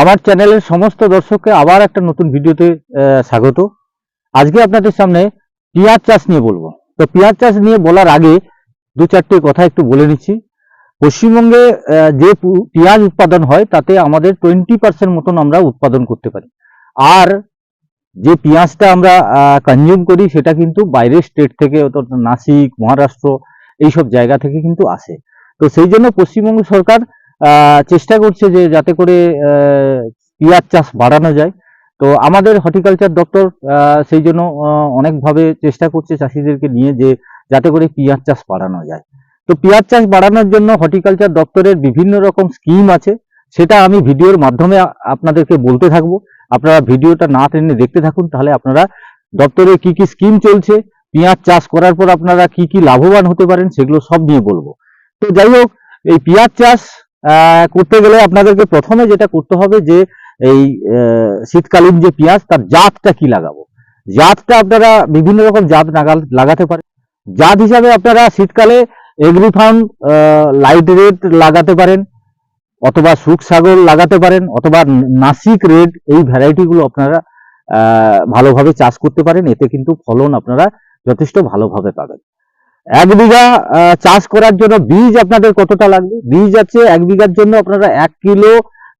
আমার চ্যানেলের সমস্ত দর্শককে আবার একটা নতুন ভিডিওতে স্বাগত। আজকে আপনাদের সামনে পেঁয়াজ চাষ নিয়ে বলব। তো পেঁয়াজ চাষ নিয়ে বলার আগে দু চারটে কথা একটু বলে নিচ্ছি। পশ্চিমবঙ্গে যে পেঁয়াজ উৎপাদন হয়, তাতে আমাদের টোয়েন্টি পার্সেন্ট মতন আমরা উৎপাদন করতে পারি। আর যে পেঁয়াজটা আমরা কনজিউম করি, সেটা কিন্তু বাইরের স্টেট থেকে নাসিক, মহারাষ্ট্র, এইসব জায়গা থেকে কিন্তু আসে। তো সেই জন্য পশ্চিমবঙ্গ সরকার চেষ্টা করছে যে যাতে করে পেঁয়াজ চাষ বাড়ানো যায়। তো আমাদের হর্টিকালচার দপ্তর সেই জন্য অনেকভাবে চেষ্টা করছে চাষিদেরকে নিয়ে যে যাতে করে পেঁয়াজ চাষ বাড়ানো যায়। তো পেঁয়াজ চাষ বাড়ানোর জন্য হর্টিকালচার দপ্তরের বিভিন্ন রকম স্কিম আছে। সেটা আমি ভিডিওর মাধ্যমে আপনাদেরকে বলতে থাকব। আপনারা ভিডিওটা না টেনে দেখতে থাকুন, তাহলে আপনারা দপ্তরে কি কি স্কিম চলছে, পেঁয়াজ চাষ করার পর আপনারা কি কি লাভবান হতে পারেন, সেগুলো সব নিয়ে বলব। তো যাই হোক, এই পেঁয়াজ চাষ করতে গেলে আপনাদেরকে প্রথমে যেটা করতে হবে যে এই শীতকালীন যে পেঁয়াজ, তার জাতটা কি লাগাবো? জাতটা আপনারা বিভিন্ন রকম জাত লাগাতে পারেন। জাত হিসাবে আপনারা শীতকালে এগ্রিফাউন্ড লাইট রেড লাগাতে পারেন, অথবা সুখ সাগর লাগাতে পারেন, অথবা নাসিক রেড, এই ভ্যারাইটি গুলো আপনারা ভালোভাবে চাষ করতে পারেন। এতে কিন্তু ফলন আপনারা যথেষ্ট ভালোভাবে পাবেন। এক বিঘা চাষ করার জন্য বীজ আপনাদের কতটা লাগবে? বীজ আছে এক বিঘার জন্য আপনারা এক কিলো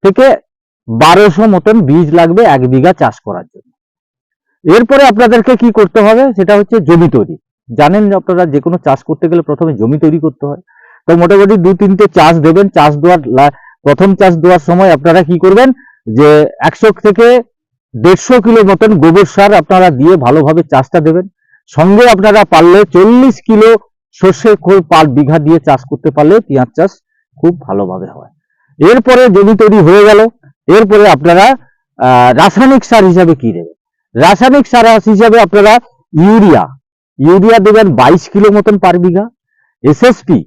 থেকে বারোশো মতন বীজ লাগবে এক বিঘা চাষ করার জন্য। এরপরে আপনাদেরকে কি করতে হবে? সেটা হচ্ছে জমি তৈরি। জানেন আপনারা যে কোনো চাষ করতে গেলে প্রথমে জমি তৈরি করতে হয়। তো মোটামুটি দু তিনটে চাষ দেবেন। চাষ দেওয়ার প্রথম চাষ দেওয়ার সময় আপনারা কি করবেন? যে একশো থেকে দেড়শো কিলো মতন গোবর সার আপনারা দিয়ে ভালোভাবে চাষটা দেবেন। সঙ্গে আপনারা পারলে চল্লিশ কিলো সর্ষের খোল পার বিঘা দিয়ে চাষ করতে পারলে পেঁয়াজ চাষ খুব ভালোভাবে হয়। এরপরে জমি তৈরি হয়ে গেল, এরপরে আপনারা রাসায়নিক সার হিসাবে কি দেবেন? রাসায়নিক সার হিসাবে আপনারা ইউরিয়া ইউরিয়া দেবেন বাইশ কিলো মতন পার বিঘা, এসএসপি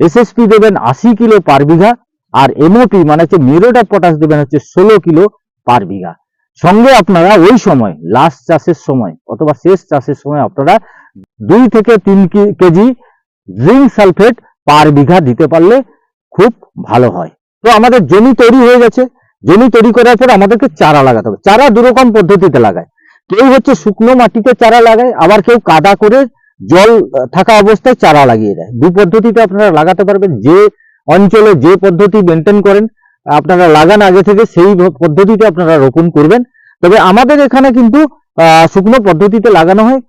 এসএসপি দেবেন আশি কিলো পার বিঘা, আর এমওপি মানে হচ্ছে মিরোটা পটাশ দেবেন হচ্ছে ষোলো কিলো পার বিঘা। সঙ্গে আপনারা ওই সময় লাস্ট চাষের সময় অথবা শেষ চাষের সময় আপনারা দুই থেকে তিন KG zinc sulphate per bigha দিতে পারলে খুব ভালো হয়। তো আমাদের জমি তৈরি হয়ে গেছে। জমি তৈরি করার পর আমাদেরকে চারা লাগাতে হবে। চারা দুরকম পদ্ধতিতে লাগায়। কেউ হচ্ছে শুকনো মাটিতে চারা লাগায়, আবার কেউ কাদা করে জল থাকা অবস্থায় চারা লাগিয়ে দেয়। দু পদ্ধতিতে আপনারা লাগাতে পারবেন। যে অঞ্চলে যে পদ্ধতি মেনটেন করেন আপনারা লাগান আগে থেকে, সেই পদ্ধতিতে আপনারা রোপণ করবেন। তবে আমাদের এখানে কিন্তু শুকনো পদ্ধতিতে লাগানো হয়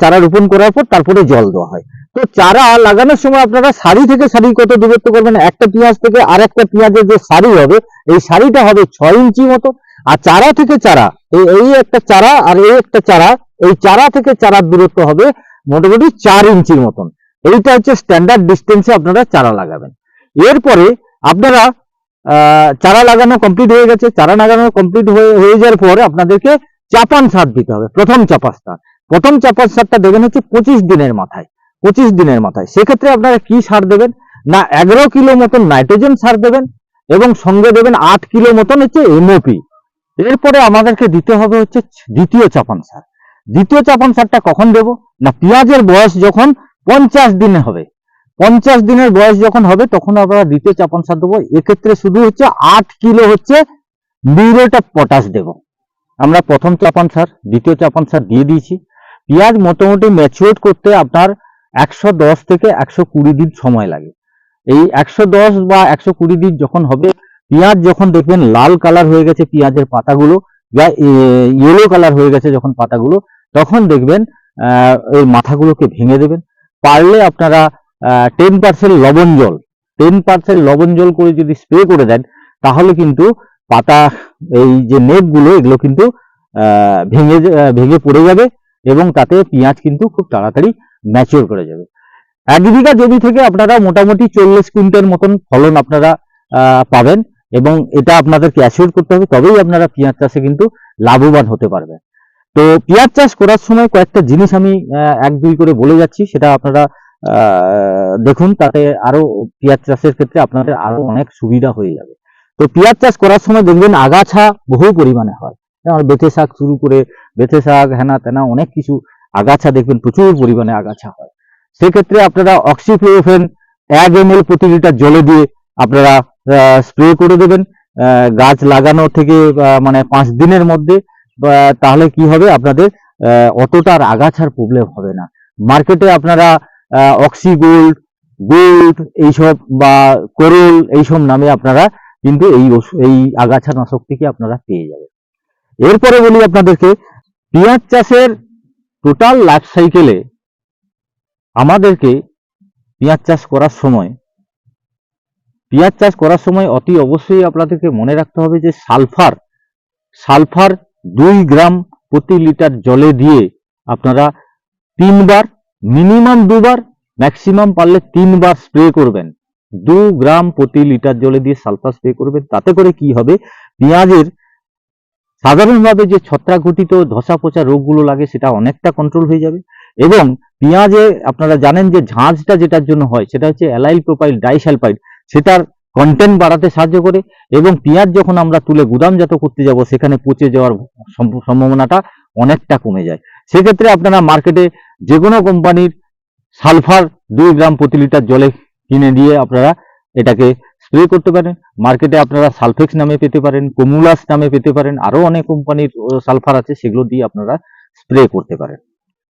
চারা রোপণ করার পর তারপরে জল দেওয়া হয়। তো চারা লাগানোর সময় আপনারা সারি থেকে সারি কত দূরত্ব করবেন? একটা পেঁয়াজ থেকে আর একটা পেঁয়াজের যে সারি হবে, এই সারিটা হবে ছয় ইঞ্চি মতো। আর চারা থেকে চারা, এই একটা চারা আর এই একটা চারা, এই চারা থেকে চারার দূরত্ব হবে মোটামুটি চার ইঞ্চির মতন। এইটা হচ্ছে স্ট্যান্ডার্ড ডিস্টেন্সে আপনারা চারা লাগাবেন। এরপরে আপনারা চারা লাগানো কমপ্লিট হয়ে গেছে। চারা লাগানো কমপ্লিট হয়ে যাওয়ার পরে আপনাদেরকে চাপান সার দিতে হবে, প্রথম চাপান সার। প্রথম চাপান সারটা দেবেন হচ্ছে পঁচিশ দিনের মাথায়, পঁচিশ দিনের মাথায়। সেক্ষেত্রে আপনারা কি সার দেবেন? না, এগারো কিলো মতন নাইট্রোজেন সার দেবেন এবং সঙ্গে দেবেন আট কিলো মতন হচ্ছে এমওপি এরপরে আমাদেরকে দিতে হবে হচ্ছে দ্বিতীয় চাপান সার। দ্বিতীয় চাপান সারটা কখন দেব? না, পেঁয়াজের বয়স যখন পঞ্চাশ দিনে হবে। পঞ্চাশ দিনের বয়স যখন হবে, তখন আমরা দ্বিতীয় চাপান সার দেবো। এক্ষেত্রে শুধু হচ্ছে আট কিলো হচ্ছে মিউরেট অফ পটাশ দেব। আমরা প্রথম চাপান সার, দ্বিতীয় চাপান সার দিয়ে দিয়েছি। পেঁয়াজ মোটামুটি ম্যাচিওর করতে আপনার একশো দশ থেকে একশো কুড়ি দিন সময় লাগে। এই একশো দশ বা একশো কুড়ি দিন যখন হবে, পেঁয়াজ যখন দেখবেন লাল কালার হয়ে গেছে পেঁয়াজের পাতাগুলো বা ইয়েলো কালার হয়ে গেছে যখন পাতাগুলো, তখন দেখবেন এই মাথাগুলোকে ভেঙে দেবেন। পারলে আপনারা টেন পার্সেন্ট লবণ জল। টেন পার্সেন্ট লবণ জল করে যদি স্প্রে করে দেন, তাহলে কিন্তু পাতা, এই যে নেটগুলো এগুলো কিন্তু ভেঙে ভেঙে পড়ে যাবে এবং তাতে পেঁয়াজ কিন্তু খুব তাড়াতাড়ি ম্যাচিওর করে যাবে। এক বিঘা জমি থেকে আপনারা মোটামুটি চল্লিশ কুইন্টাল মতন ফলন আপনারা পাবেন এবং এটা আপনাদেরকে অ্যাসিওর করতে হবে, তবেই আপনারা পেঁয়াজ চাষে কিন্তু লাভবান হতে পারবেন। তো পেঁয়াজ চাষ করার সময় কয়েকটা জিনিস আমি এক দুই করে বলে যাচ্ছি, সেটা আপনারা দেখুন, তাতে আরও পেঁয়াজ চাষের ক্ষেত্রে আপনাদের আরও অনেক সুবিধা হয়ে যাবে। তো পেঁয়াজ চাষ করার সময় দেখবেন আগাছা বহু পরিমাণে হয়। বেথে শাক শুরু করে বেথে শাক, হেনা তেনা অনেক কিছু আগাছা দেখবেন প্রচুর পরিমাণে আগাছা হয়। সেক্ষেত্রে আপনারা অক্সিফ্লোরোফেন এক এম এল প্রতি লিটার জলে দিয়ে আপনারা স্প্রে করে দেবেন। গাছ লাগানো থেকে মানে পাঁচ দিনের মধ্যে তাহলে কি হবে আপনাদের অতটা আর আগাছার প্রবলেম হবে না। মার্কেটে আপনারা অক্সি গোল্ড গোল্ড এইসব বা কোরল এইসব নামে আপনারা কিন্তু এই এই আগাছা নাশকটিকে আপনারা পেয়ে যাবেন। এরপরে বলি আপনাদেরকে, পেঁয়াজ চাষের টোটাল লাইফ সাইকেলে আমাদেরকে পেঁয়াজ চাষ করার সময়, পেঁয়াজ চাষ করার সময় অতি অবশ্যই আপনাদেরকে মনে রাখতে হবে যে সালফার সালফার দুই গ্রাম প্রতি লিটার জলে দিয়ে আপনারা তিনবার মিনিমাম দুবার ম্যাক্সিমাম পারলে তিনবার স্প্রে করবেন। দু গ্রাম প্রতি লিটার জলে দিয়ে সালফার স্প্রে করবেন, তাতে করে কি হবে? পেঁয়াজের সাধারণভাবে যে ছত্রাক ঘটিত ধসা পচা রোগগুলো লাগে, সেটা অনেকটা কন্ট্রোল হয়ে যাবে। এবং পেঁয়াজে আপনারা জানেন যে ঝাঁঝটা যেটার জন্য হয়, সেটা হচ্ছে অ্যালাইল প্রোপাইল, ডাইসালফাইড, সেটার কন্টেন্ট বাড়াতে সাহায্য করে। এবং পেঁয়াজ যখন আমরা তুলে গুদামজাত করতে যাব, সেখানে পচে যাওয়ার সম্ভাবনাটা অনেকটা কমে যায়। সেক্ষেত্রে আপনারা মার্কেটে যে কোনো কোম্পানির সালফার দুই গ্রাম প্রতি লিটার জলে কিনে দিয়ে আপনারা এটাকে স্প্রে করতে পারেন। মার্কেটে আপনারা সালফেক্স নামে পেতে পারেন, কোমুলাস নামে পেতে পারেন, আরও অনেক কোম্পানির সালফার আছে, সেগুলো দিয়ে আপনারা স্প্রে করতে পারেন।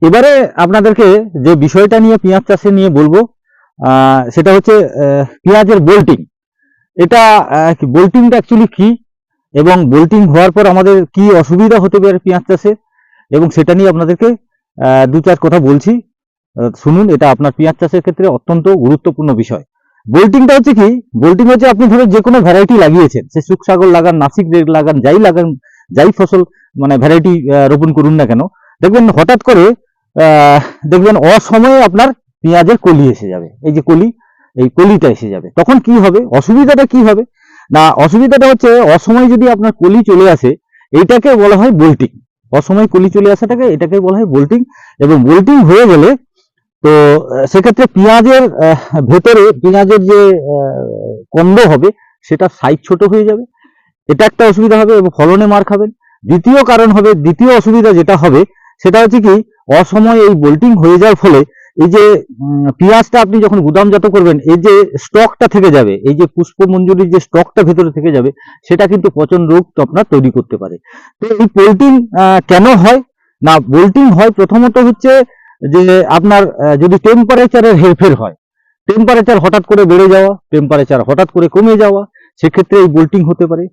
এবারে আপনাদেরকে যে বিষয়টা নিয়ে পেঁয়াজ চাষে নিয়ে বলব সেটা হচ্ছে পেঁয়াজের বোল্টিং এটা বোল্টিংটা অ্যাকচুয়ালি কি এবং বোল্টিং হওয়ার পর আমাদের কি অসুবিধা হতে পারে পেঁয়াজ চাষে? এবং সেটা নিয়ে আপনাদেরকে দু চার কথা বলছি। শুনুন, এটা আপনার পেঁয়াজ চাষের ক্ষেত্রে অত্যন্ত গুরুত্বপূর্ণ বিষয়। বোল্টিংটা হচ্ছে কি? বোল্টিং হচ্ছে আপনি ধরো যে কোনো ভ্যারাইটি লাগিয়েছেন। সে সুখ সাগর লাগান, নাসিক রেড লাগান, যাই লাগান, যাই ফসল মানে ভ্যারাইটি রোপণ করুন না কেন, দেখবেন হঠাৎ করে দেখবেন অসময়ে আপনার পেঁয়াজের কলি এসে যাবে। এই যে কলি, এই কলিটা এসে যাবে। তখন কি হবে? অসুবিধাটা কি হবে? না, অসুবিধাটা হচ্ছে অসময়ে যদি আপনার কলি চলে আসে, এইটাকে বলা হয় বোল্টিং অসময়ে কলি চলে আসাটাকে এটাকে বলা হয় বোল্টিং এবং বোল্টিং হয়ে গেলে তো সেক্ষেত্রে পেঁয়াজের ভেতরে পেঁয়াজের যে কন্দ হবে সেটা সাইজ ছোট হয়ে যাবে। এটা একটা অসুবিধা হবে এবং ফলনে মার খাবেন। দ্বিতীয় কারণ হবে, দ্বিতীয় অসুবিধা যেটা হবে সেটা হচ্ছে কি, অসময়ে এই বোল্টিং হয়ে যাওয়ার ফলে এই যে পেঁয়াজটা আপনি যখন গুদামজাত করবেন, এই যে স্টকটা থেকে যাবে, এই যে পুষ্পমঞ্জুরির যে স্টকটা ভেতরে থেকে যাবে, সেটা কিন্তু পচন রোগ তো আপনার তৈরি করতে পারে। তো এই পোল্টিং কেন হয়? না বোল্টিং হয় প্রথমত হচ্ছে যে আপনার যদি টেম্পারেচারের হেরফের হয় টেম্পারেচার হঠাৎ করে বেড়ে যাওয়া টেম্পারেচার হঠাৎ করে কমে যাওয়া, সেক্ষেত্রে এই বোল্টিং হতে পারে।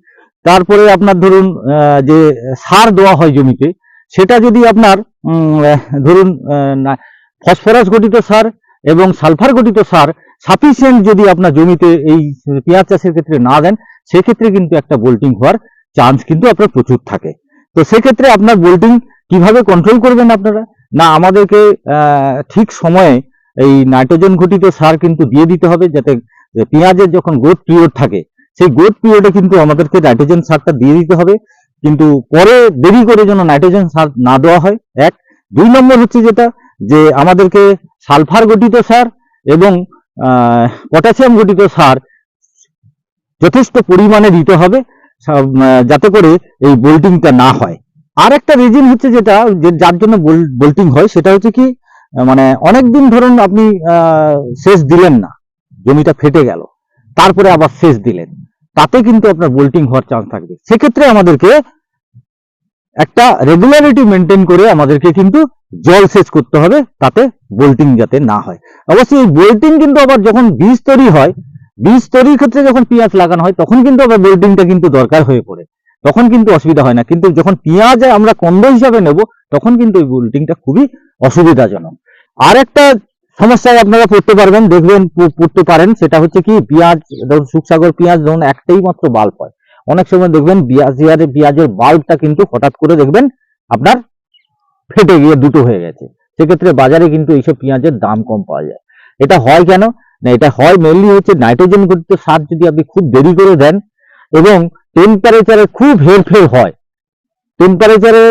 তারপরে আপনার ধরুন যে সার দেওয়া হয় জমিতে, সেটা যদি আপনার ধরুন ফসফরাস গঠিত সার এবং সালফার গঠিত সার সাফিসিয়েন্ট যদি আপনার জমিতে এই পেঁয়াজ চাষের ক্ষেত্রে না দেন, সেক্ষেত্রে কিন্তু একটা বোল্টিং হওয়ার চান্স কিন্তু আপনার প্রচুর থাকে। তো সেক্ষেত্রে আপনার বোল্টিং কীভাবে কন্ট্রোল করবেন আপনারা? না, আমাদেরকে ঠিক সময়ে এই নাইট্রোজেন ঘটিত সার কিন্তু দিয়ে দিতে হবে যাতে পেঁয়াজের যখন গ্রোথ পিরিয়ড থাকে, সেই গ্রোথ পিরিয়ডে কিন্তু আমাদেরকে নাইট্রোজেন সারটা দিয়ে দিতে হবে। কিন্তু পরে দেরি করে যেন নাইট্রোজেন সার না দেওয়া হয়, এক। দুই নম্বর হচ্ছে যেটা যে আমাদেরকে সালফার গঠিত সার এবং পটাশিয়াম গঠিত সার যথেষ্ট পরিমাণে দিতে হবে যাতে করে এই বোল্টিংটা না হয়। আর একটা রিজন হচ্ছে যেটা যার জন্য বোল্টিং হয়, সেটা হচ্ছে কি মানে অনেকদিন ধরুন আপনি সেচ দিলেন না, জমিটা ফেটে গেল, তারপরে আবার সেচ দিলেন, তাতে কিন্তু আপনার বোল্টিং হওয়ার চান্স থাকবে। সেক্ষেত্রে আমাদেরকে একটা রেগুলারিটি মেনটেন করে আমাদেরকে কিন্তু জল সেচ করতে হবে তাতে বোল্টিং যাতে না হয়। অবশ্যই এই বোল্টিং কিন্তু আবার যখন বীজ তৈরি হয়, বীজ তৈরির ক্ষেত্রে যখন পেঁয়াজ লাগানো হয়, তখন কিন্তু আবার বোল্টিংটা কিন্তু দরকার হয়ে পড়ে। তখন কিন্তু অসুবিধা হয় না। কিন্তু যখন পেঁয়াজ আমরা কন্দ হিসাবে নেব, তখন কিন্তু এই বোল্টিংটা খুবই অসুবিধাজনক। আর একটা সমস্যায় আপনারা পড়তে পারবেন, দেখবেন পড়তে পারেন, সেটা হচ্ছে কি, পেঁয়াজ, ধরুন সুখসাগর পেঁয়াজ ধরুন একটাই মাত্র বাল্ব হয়। অনেক সময় দেখবেন পেঁয়াজের পেঁয়াজের বাল্বটা কিন্তু হঠাৎ করে দেখবেন আপনার ফেটে গিয়ে দুটো হয়ে গেছে। সেক্ষেত্রে বাজারে কিন্তু এইসব পেঁয়াজের দাম কম পাওয়া যায়। এটা হয় কেন? না, এটা হয় মেনলি হচ্ছে নাইট্রোজেন গঠিত সার যদি আপনি খুব দেরি করে দেন এবং টেম্পারেচারে খুব হেরফের হয়। টেম্পারেচারে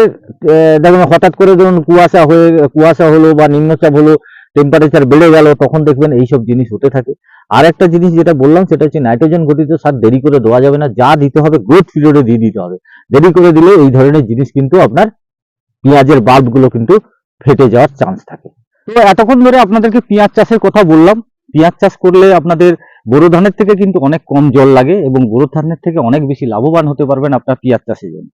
দেখুন, হঠাৎ করে ধরুন কুয়াশা হয়ে, কুয়াশা হলো বা নিম্নচাপ হলো টেম্পারেচার বেড়ে গেল, তখন দেখবেন এইসব জিনিস হতে থাকে। আর একটা জিনিস যেটা বললাম, সেটা হচ্ছে নাইট্রোজেন গঠিত সার দেরি করে দেওয়া যাবে না। যা দিতে হবে গ্রোথ পিরিয়ডে দিয়ে দিতে হবে। দেরি করে দিলে এই ধরনের জিনিস কিন্তু আপনার পেঁয়াজের বাল্বগুলো কিন্তু ফেটে যাওয়ার চান্স থাকে। তো এতক্ষণ ধরে আপনাদেরকে পেঁয়াজ চাষের কথা বললাম। পেঁয়াজ চাষ করলে আপনাদের বোরো ধানের থেকে কিন্তু অনেক কম জল লাগে এবং বোরো ধানের থেকে অনেক বেশি লাভবান হতে পারবেন আপনার পেঁয়াজ চাষের জন্য।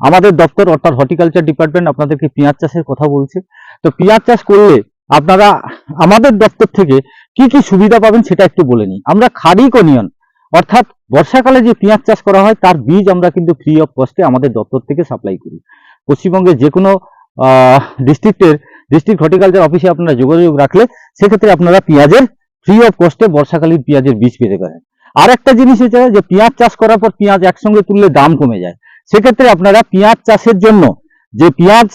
আমাদের দপ্তর অর্থাৎ হর্টিকালচার ডিপার্টমেন্ট আপনাদেরকে পেঁয়াজ চাষের কথা বলছে। তো পেঁয়াজ চাষ করলে আপনারা আমাদের দপ্তর থেকে কি কি সুবিধা পাবেন সেটা একটু বলে নিই। আমরা খারিক অনিয়ন অর্থাৎ বর্ষাকালে যে পেঁয়াজ চাষ করা হয়, তার বীজ আমরা কিন্তু ফ্রি অফ কস্টে আমাদের দপ্তর থেকে সাপ্লাই করি। পশ্চিমবঙ্গের যে কোনো ডিস্ট্রিক্টের ডিস্ট্রিক্ট হর্টিকালচার অফিসে আপনারা যোগাযোগ রাখলে সেক্ষেত্রে আপনারা পেঁয়াজের ফ্রি অফ কস্টে বর্ষাকালীন পেঁয়াজের বীজ পেতে পারেন। আর একটা জিনিস হচ্ছে যে পেঁয়াজ চাষ করার পর পেঁয়াজ একসঙ্গে তুললে দাম কমে যায়। সেক্ষেত্রে আপনারা পেঁয়াজ চাষের জন্য যে পেঁয়াজ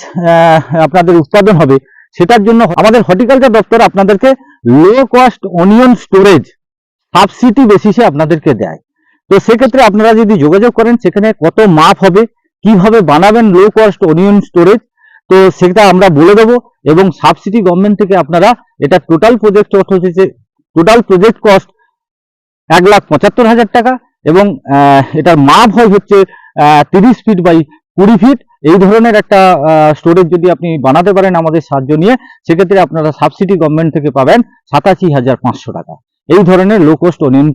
আপনাদের উৎপাদন হবে সেটার জন্য আমাদের হর্টিকালচার দপ্তর আপনাদেরকে low cost onion storage subsidy বেসিসে আপনাদেরকে দেয়। তো সেক্ষেত্রে আপনারা যদি যোগাযোগ করেন, সেখানে কত মাপ হবে কীভাবে বানাবেন লো কস্ট অনিয়ন স্টোরেজ তো সেটা আমরা বলে দেবো এবং সাবসিডি গভর্নমেন্ট থেকে আপনারা এটা টোটাল প্রজেক্ট কস্ট হচ্ছে টোটাল প্রজেক্ট কস্ট এক লাখ পঁচাত্তর হাজার টাকা এবং এটার মাপ হয় হচ্ছে তিরিশ ফিট বাই কুড়ি ফিট এই ধরনের একটা স্টোরেজ যদি আপনি বানাতে পারেন আমাদের সাহায্য নিয়ে, সেক্ষেত্রে আপনারা সাবসিডি গভর্নমেন্ট থেকে পাবেন সাতাশি হাজার পাঁচশো টাকা। এই ধরনের লো কোস্ট অনিয়ন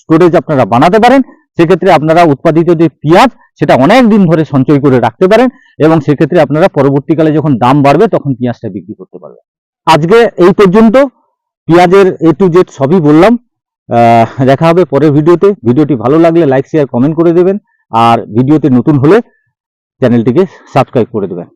স্টোরেজ আপনারা বানাতে পারেন। সেক্ষেত্রে আপনারা উৎপাদিত যে পেঁয়াজ, সেটা অনেক দিন ধরে সঞ্চয় করে রাখতে পারেন এবং সেক্ষেত্রে আপনারা পরবর্তীকালে যখন দাম বাড়বে, তখন পেঁয়াজটা বিক্রি করতে পারবেন। আজকে এই পর্যন্ত। পেঁয়াজের এ টু জেড সবই বললাম। দেখা হবে পরের ভিডিওতে। ভিডিওটি ভালো লাগলে লাইক শেয়ার কমেন্ট করে দেবেন। আর ভিডিওতে নতুন হলে চ্যানেলটিকে সাবস্ক্রাইব করে দেবেন।